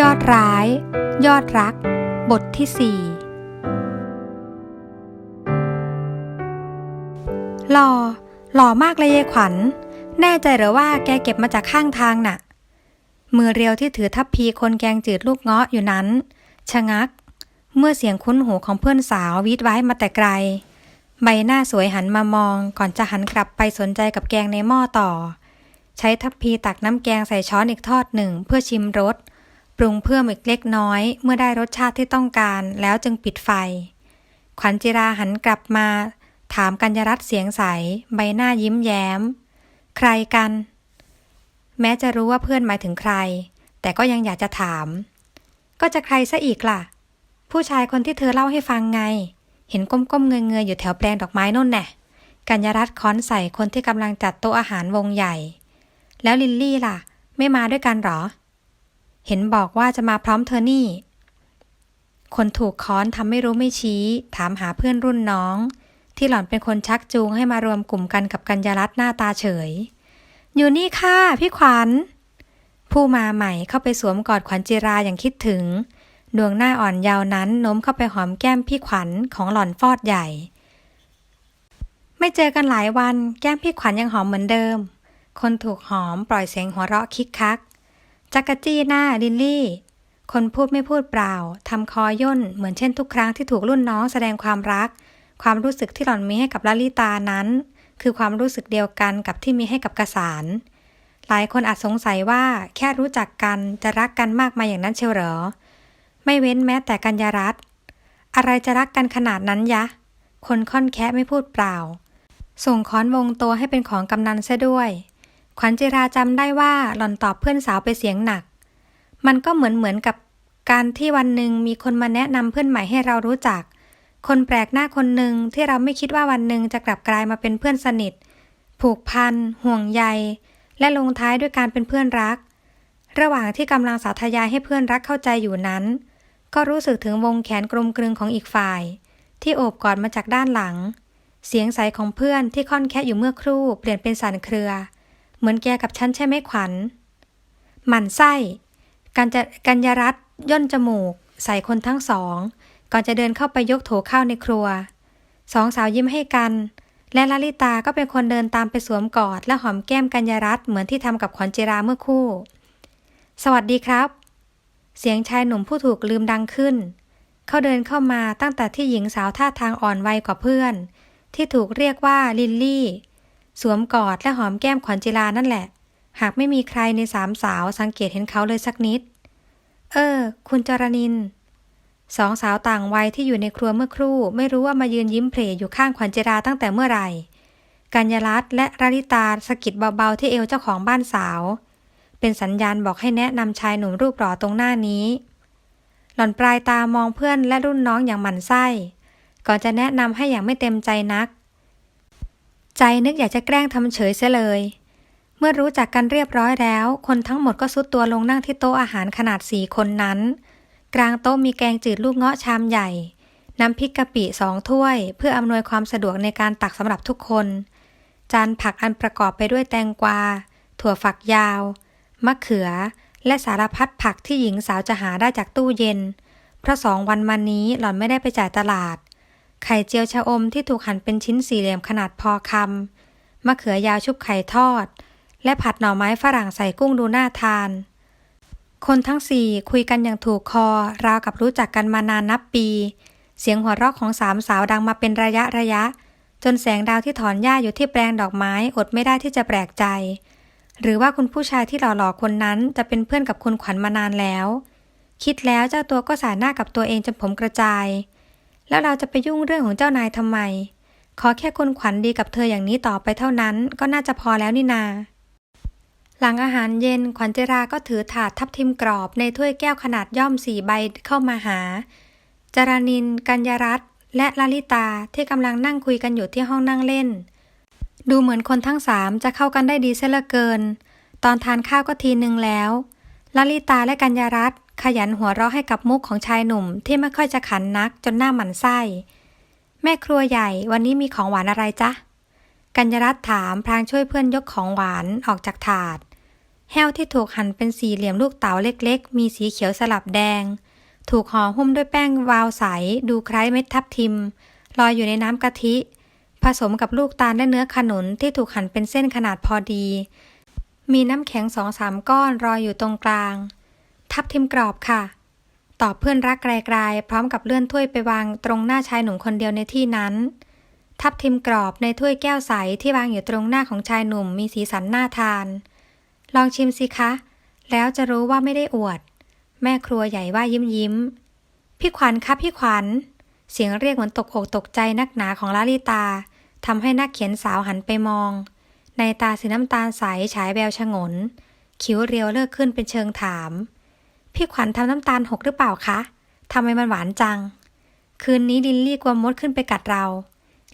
ยอดร้าย ยอดรัก บทที่สี่หล่อ หล่อมากเลยเยายขวัญ แน่ใจหรือว่าแกเก็บมาจากข้างทางน่ะ มือเรียวที่ถือทัพพีคนแกงจืดลูกเงาะอยู่นั้น ชะงัก เมื่อเสียงคุ้นหูของเพื่อนสาววิดไว้มาแต่ไกล ใบหน้าสวยหันมามองก่อนจะหันกลับไปสนใจกับแกงในหม้อต่อ ใช้ทัพพีตักน้ำแกงใส่ช้อนอีกทอดหนึ่งเพื่อชิมรส รุงเพิ่มอีกเล็กน้อย เมื่อได้รสชาติที่ต้องการแล้วจึงปิดไฟ ขวัญจิราหันกลับมา ถามกัญญรัตน์เสียงใส ใบหน้ายิ้มแย้ม ใครกัน แม้จะรู้ว่าเพื่อนหมายถึงใคร แต่ก็ยังอยากจะถาม ก็จะใครซะอีกล่ะ ผู้ชายคนที่เธอเล่าให้ฟังไง เห็นก้มๆเงยๆอยู่แถวแปลงดอกไม้น่นแน่กัญญรัตน์ค้อนใส่คนที่กำลังจัดโต๊ะอาหารวงใหญ่ แล้วลิลลี่ล่ะ ไม่มาด้วยกันหรอ เห็นบอกว่าจะมาพร้อมเธอนี่ คนถูกค้อนทำไม่รู้ไม่ชี้ ถามหาเพื่อนรุ่นน้อง ที่หล่อนเป็นคนชักจูงให้มารวมกลุ่มกันกับกัญญารัตน์หน้าตาเฉย อยู่นี่ค่ะ พี่ขวัญ ผู้มาใหม่เข้าไปสวมกอดขวัญจิราอย่างคิดถึง ดวงหน้าอ่อนเยาวนั้นโน้มเข้าไปหอมแก้มพี่ขวัญของหล่อนฟอดใหญ่ ไม่เจอกันหลายวัน แก้มพี่ขวัญยังหอมเหมือนเดิม คนถูกหอมปล่อยเสียงหัวเราะคิกคัก จักรจี้หน้าลิลลี่ คนพูดไม่พูดเปล่าทำคอย่นเหมือนเช่นทุกครั้งที่ถูกรุ่นน้องแสดงความรัก ความรู้สึกที่หล่อนมีให้กับลลิตานั้น คือความรู้สึกเดียวกันกับที่มีให้กับกระสานหลายคนอาจสงสัยว่าแค่รู้จักกันจะรักกันมากมายอย่างนั้นเชียวหรอ ไม่เว้นแม้แต่กัญญารัตอะไรจะรักกันขนาดนั้นยะ คนค่อนแค่ไม่พูดเปล่า ส่งค้อนวงตัวให้เป็นของกำนันซะด้วย ขวัญจิราจำได้ว่าหล่อนตอบเพื่อนสาวไปเสียงหนัก มันก็เหมือนเหมือนกับการที่วันหนึ่งมีคนมาแนะนำเพื่อนใหม่ให้เรารู้จัก คนแปลกหน้าคนหนึ่งที่เราไม่คิดว่าวันหนึ่งจะกลับกลายมาเป็นเพื่อนสนิท ผูกพัน ห่วงใย และลงท้ายด้วยการเป็นเพื่อนรัก ระหว่างที่กำลังสาธยายให้เพื่อนรักเข้าใจอยู่นั้น ก็รู้สึกถึงวงแขนกลมกลึงของอีกฝ่าย ที่โอบกอดมาจากด้านหลัง เสียงใสของเพื่อนที่ค่อนแค่อยู่เมื่อครู่เปลี่ยนเป็นสั่นเครือ เหมือนแกกับฉันใช่ไหมขวัญ หมั่นไส้กัญจกัญญารัตย่นจมูก ใส่คนทั้งสอง ก่อนจะเดินเข้าไปยกโถข้าวในครัว สองสาวยิ้มให้กัน และลลิตาก็เป็นคนเดินตามไปสวมกอด และหอมแก้มกัญญารัตเหมือนที่ทำกับขวัญจิราเมื่อคู่ สวัสดีครับ เสียงชายหนุ่มผู้ถูกลืมดังขึ้น เขาเดินเข้ามาตั้งแต่ที่หญิงสาวท่าทางอ่อนวัยกว่าเพื่อน ที่ถูกเรียกว่าลิลลี่ สวมกอดและหอมแก้มขวัญจิรานั่นแหละ หากไม่มีใครในสามสาวสังเกตเห็นเขาเลยสักนิด เออ คุณจรนิน สองสาวต่างวัยที่อยู่ในครัวเมื่อครู่ ไม่รู้ว่ามายืนยิ้มเพลอยู่ข้างขวัญจิราตั้งแต่เมื่อไหร่ กัญญารัตน์และราลิตาสกิดเบาๆที่เอวเจ้าของบ้านสาว เป็นสัญญาณบอกให้แนะนำชายหนุ่มรูปหล่อตรงหน้านี้ หล่อนปลายตามองเพื่อนและรุ่นน้องอย่างหมั่นไส้ ก่อนจะแนะนำให้อย่างไม่เต็มใจนัก ใจนึกอยากจะแกล้งทำเฉยเสียเลย เมื่อรู้จักกันเรียบร้อยแล้ว คนทั้งหมดก็ซุดตัวลงนั่งที่โต๊ะอาหารขนาดสี่คนนั้น กลางโต๊ะมีแกงจืดลูกเงาะชามใหญ่ น้ำพริกกะปิสองถ้วย เพื่ออำนวยความสะดวกในการตักสำหรับทุกคน จานผักอันประกอบไปด้วยแตงกวา ถั่วฝักยาว มะเขือ และสารพัดผักที่หญิงสาวจะหาได้จากตู้เย็น เพราะสองวันมานี้หล่อนไม่ได้ไปจ่ายตลาด ไข่เจียวชะอมที่ถูกหั่นเป็นชิ้นสี่เหลี่ยมขนาดพอคำมะเขือยาวชุบไข่ทอด และผัดหน่อไม้ฝรั่งใส่กุ้งดูน่าทาน คนทั้งสี่คุยกันอย่างถูกคอ ราวกับรู้จักกันมานานนับปี เสียงหัวเราะของสามสาวดังมาเป็นระยะระยะ จนแสงดาวที่ถอนหญ้าอยู่ที่แปลงดอกไม้อดไม่ได้ที่จะแปลกใจ หรือว่าคุณผู้ชายที่หล่อๆคนนั้นจะเป็นเพื่อนกับคุณขวัญมานานแล้ว คิดแล้วเจ้าตัวก็สายหน้ากับตัวเองจนผมกระจาย แล้วเราจะไปยุ่งเรื่องของเจ้านายทำไม ขอแค่คุณขวัญดีกับเธออย่างนี้ต่อไปเท่านั้น ก็น่าจะพอแล้วนี่นา หลังอาหารเย็นขวัญเจราก็ถือถาดทับทิมกรอบในถ้วยแก้วขนาดย่อมสี่ใบเข้ามาหาจารานิน กัญญรัตและลลิตาที่กำลังนั่งคุยกันอยู่ที่ห้องนั่งเล่น ดูเหมือนคนทั้งสามจะเข้ากันได้ดีเสียเหลือเกิน ตอนทานข้าวก็ทีหนึ่งแล้วลลิตาและกัญญรัต ขยันหัวเราะให้กับมุกของชายหนุ่มที่ไม่ค่อยจะขันนักจนหน้าหมันไส้ แม่ครัวใหญ่วันนี้มีของหวานอะไรจ๊ะ กัญญรัตถามพลางช่วยเพื่อนยกของหวานออกจากถาด แห้วที่ถูกหั่นเป็นสี่เหลี่ยมลูกเต๋าเล็กๆ มีสีเขียวสลับแดง ถูกห่อหุ้มด้วยแป้งวาวใส ดูคล้ายเม็ดทับทิม ลอยอยู่ในน้ำกะทิ ผสมกับลูกตาลและเนื้อขนุนที่ถูกหั่นเป็นเส้นขนาดพอดี มีน้ำแข็งสองสามก้อนรอยอยู่ตรงกลาง ทับทิมกรอบค่ะ ตอบเพื่อนรักไกลๆ พร้อมกับเลื่อนถ้วยไปวางตรงหน้าชายหนุ่มคนเดียวในที่นั้น ทับทิมกรอบในถ้วยแก้วใสที่วางอยู่ตรงหน้าของชายหนุ่มมีสีสันน่าทาน ลองชิมสิคะ แล้วจะรู้ว่าไม่ได้อวด แม่ครัวใหญ่ว่ายิ้มยิ้ม พี่ขวัญครับพี่ขวัญ เสียงเรียกเหมือนตกอกตกใจนักหนาของลาลิตาทำให้นักเขียนสาวหันไปมอง ในตาสีน้ำตาลใสฉายแววชงน คิ้วเรียวเลิกขึ้นเป็นเชิงถาม พี่ขวัญทำน้ำตาลหกหรือเปล่าคะทำไมมันหวานจัง คืนนี้ลินลี่กลัวมดขึ้นไปกัดเรา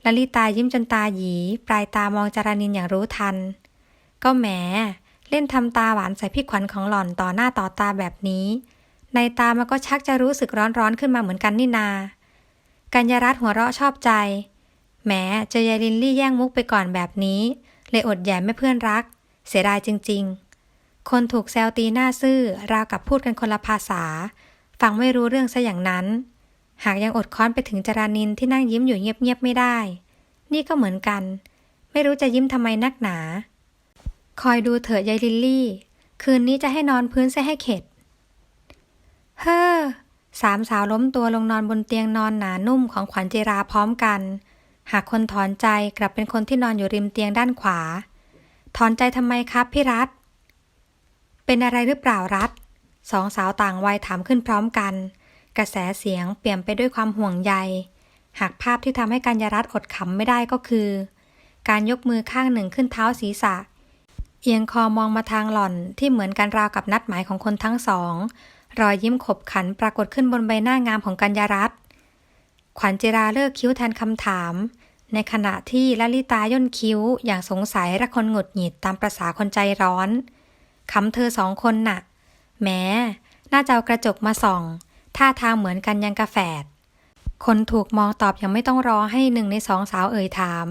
ลลิตายิ้มจนตาหยี ปลายตามองจารานินอย่างรู้ทัน ก็แหม เล่นทำตาหวานใส่พี่ขวัญของหล่อนต่อหน้าต่อตาแบบนี้ ในตามันก็ชักจะรู้สึกร้อนๆขึ้นมาเหมือนกันนี่นา กัญญารัตน์หัวเราะชอบใจ แหมเจอยายลินลี่แย่งมุกไปก่อนแบบนี้ เลยอดแย่ไม่เพื่อนรัก เสียดายจริง ๆ คนถูกแซวตีหน้าซื่อ ราวกับพูดกันคนละภาษา ฟังไม่รู้เรื่องซะอย่างนั้น หากยังอดค้อนไปถึงจรานินที่นั่งยิ้มอยู่เงียบๆไม่ได้ นี่ก็เหมือนกัน ไม่รู้จะยิ้มทำไมนักหนา คอยดูเถอะยายลิลลี่ คืนนี้จะให้นอนพื้นซะให้เข็ด เฮ้อสามสาวล้มตัวลงนอนบนเตียงนอนหนานุ่มของขวัญเจราพร้อมกัน หากคนถอนใจกลับเป็นคนที่นอนอยู่ริมเตียงด้านขวา ถอนใจทำไมครับพี่รัฐ เป็นอะไรหรือเปล่ารัฐสองสาวต่างวัยถามขึ้นพร้อมกัน กระแสเสียงเปลี่ยนไปด้วยความห่วงใย หากภาพที่ทำให้กัญญารัตอดขำไม่ได้ก็คือ การยกมือข้างหนึ่งขึ้นเท้าศีรษะ เอียงคอมองมาทางหล่อนที่เหมือนกันราวกับนัดหมายของคนทั้งสอง รอยยิ้มขบขันปรากฏขึ้นบนใบหน้างามของกัญญารัตขวัญจิราเลิกคิ้วแทนคำถาม ในขณะที่ลลิตาย่นคิ้วอย่างสงสัยและคนหงุดหงิดตามประษาคนใจร้อน คำเธอสองคนน่ะแม้น่าจะเอากระจกมาส่อง ท่าทางเหมือนกันยังกระแฝดคนถูกมองตอบยังไม่ต้องรอให้หนึ่งในสองสาวเอ่ยถาม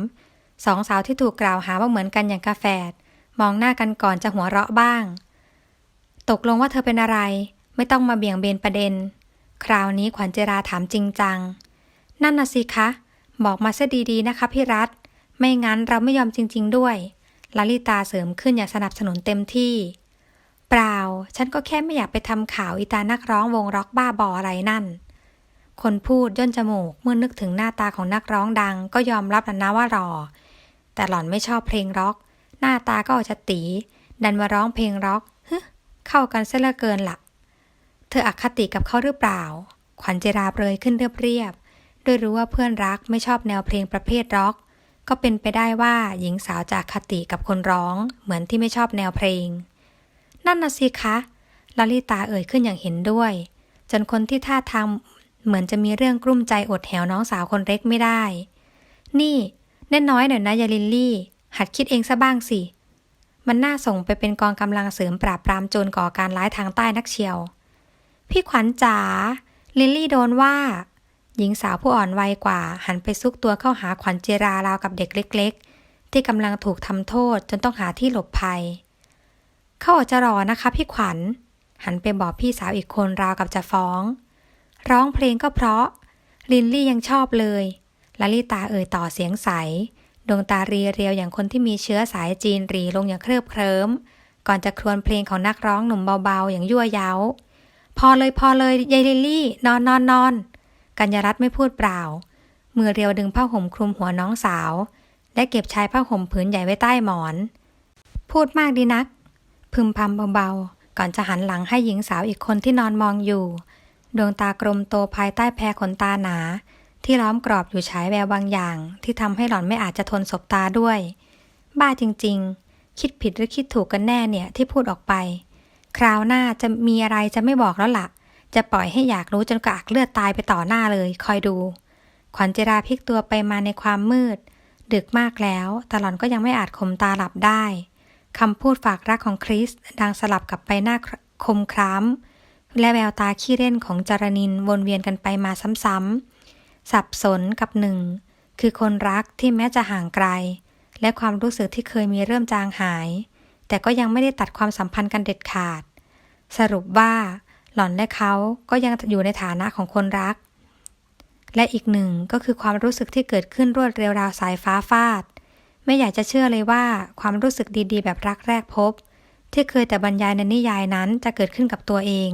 สองสาวที่ถูกกล่าวหาว่าเหมือนกันอย่างกาแฟด มองหน้ากันก่อนจะหัวเราะบ้าง ตกลงว่าเธอเป็นอะไร ไม่ต้องมาเบี่ยงเบนประเด็น คราวนี้ขวัญเจราถามจริงจัง นั่นน่ะสิคะ บอกมาซะดีๆนะคะพี่รัฐ ไม่งั้นเราไม่ยอมจริง ๆ ด้วยลลิตาเสริมขึ้นอย่างสนับสนุนเต็มที่ เปล่า ฉันก็แค่ไม่อยากไปทำข่าวอีตานักร้องวงร็อกบ้าบออะไรนั่น คนพูดย่นจมูกเมื่อนึกถึงหน้าตาของนักร้องดัง ก็ยอมรับแล้วนะว่ารอ แต่หล่อนไม่ชอบเพลงร็อก หน้าตาก็อจะตี ดันมาร้องเพลงร็อกฮึเข้ากันเสียเหลือเกินละ่ะ เธออคติกับเขาหรือเปล่า ขวัญเจราเปรยขึ้นเรียบๆด้วยรู้ว่าเพื่อนรักไม่ชอบแนวเพลงประเภทร็อก ก็เป็นไปได้ว่าหญิงสาวจากคติกับคนร้อง เหมือนที่ไม่ชอบแนวเพลง นั่นน่ะสิคะลลิตาเอ่ยขึ้นอย่างเห็นด้วย จนคนที่ท่าทางเหมือนจะมีเรื่องกลุ้มใจอดแหวน้องสาวคนเล็กไม่ได้ นี่ แน่น้อยหน่อยนะยาลินลี่ หัดคิดเองซะบ้างสิ มันน่าส่งไปเป็นกองกำลังเสริมปราบปรามโจรก่อการร้ายทางใต้นักเชียว พี่ขวัญจ๋าลินลี่โดนว่า หญิงสาวผู้อ่อนวัยกว่า หันไปซุกตัวเข้าหาขวัญเจราราวกับเด็กเล็ก ๆ ที่กำลังถูกทำโทษจนต้องหาที่หลบภัย เขาอาจจะรอนะคะพี่ขวัญ หันไปบอกพี่สาวอีกคนราวกับจะฟ้อง ร้องเพลงก็เพราะ ลินลี่ยังชอบเลยลลิตาเอ่ยต่อเสียงใส ดวงตาเรียเรียวอย่างคนที่มีเชื้อสายจีนรีลงอย่างเคลิบเคลิ้ม ก่อนจะครวญเพลงของนักร้องหนุ่มเบาๆ อย่างยั่วเย้า พอเลยพอเลยยายลิลลี่ นอนนอนนอนกัญญารัตน์ไม่พูดเปล่า มือเรียวดึงผ้าห่มคลุมหัวน้องสาว และเก็บชายผ้าห่มผืนใหญ่ไว้ใต้หมอน พูดมากดีนัก พึมพำเบาๆ ก่อนจะหันหลังให้หญิงสาวอีกคนที่นอนมองอยู่ ดวงตากลมโตภายใต้แพรขนตาหนา ที่ล้อมกรอบอยู่ฉายแววบางอย่าง ที่ทำให้หล่อนไม่อาจจะทนสบตาด้วย บ้าจริงๆ คิดผิดหรือคิดถูกกันแน่เนี่ยที่พูดออกไป คราวหน้าจะมีอะไรจะไม่บอกแล้วละ่ะ จะปล่อยให้อยากรู้จนกระอักเลือดตายไปต่อหน้าเลย คอยดู ขวัญเจราพลิกตัวไปมาในความมืด ดึกมากแล้วแต่หล่อนก็ยังไม่อาจข่มตาหลับได้ คำพูดฝากรักของคริสดังสลับกับใบหน้าคมคล้ำและแววตาขี้เล่นของจารนินวนเวียนกันไปมาซ้ำๆ สับสนกับหนึ่ง คือคนรักที่แม้จะห่างไกล และความรู้สึกที่เคยมีเริ่มจางหาย แต่ก็ยังไม่ได้ตัดความสัมพันธ์กันเด็ดขาด สรุปว่า หล่อนและเขาก็ยังอยู่ในฐานะของคนรัก และอีกหนึ่งก็คือความรู้สึกที่เกิดขึ้นรวดเร็วราวสายฟ้าฟาด ไม่อยากจะเชื่อเลยว่าความรู้สึกดีๆ แบบรักแรกพบ ที่เคยแต่บรรยายในนิยายนั้นจะเกิดขึ้นกับตัวเอง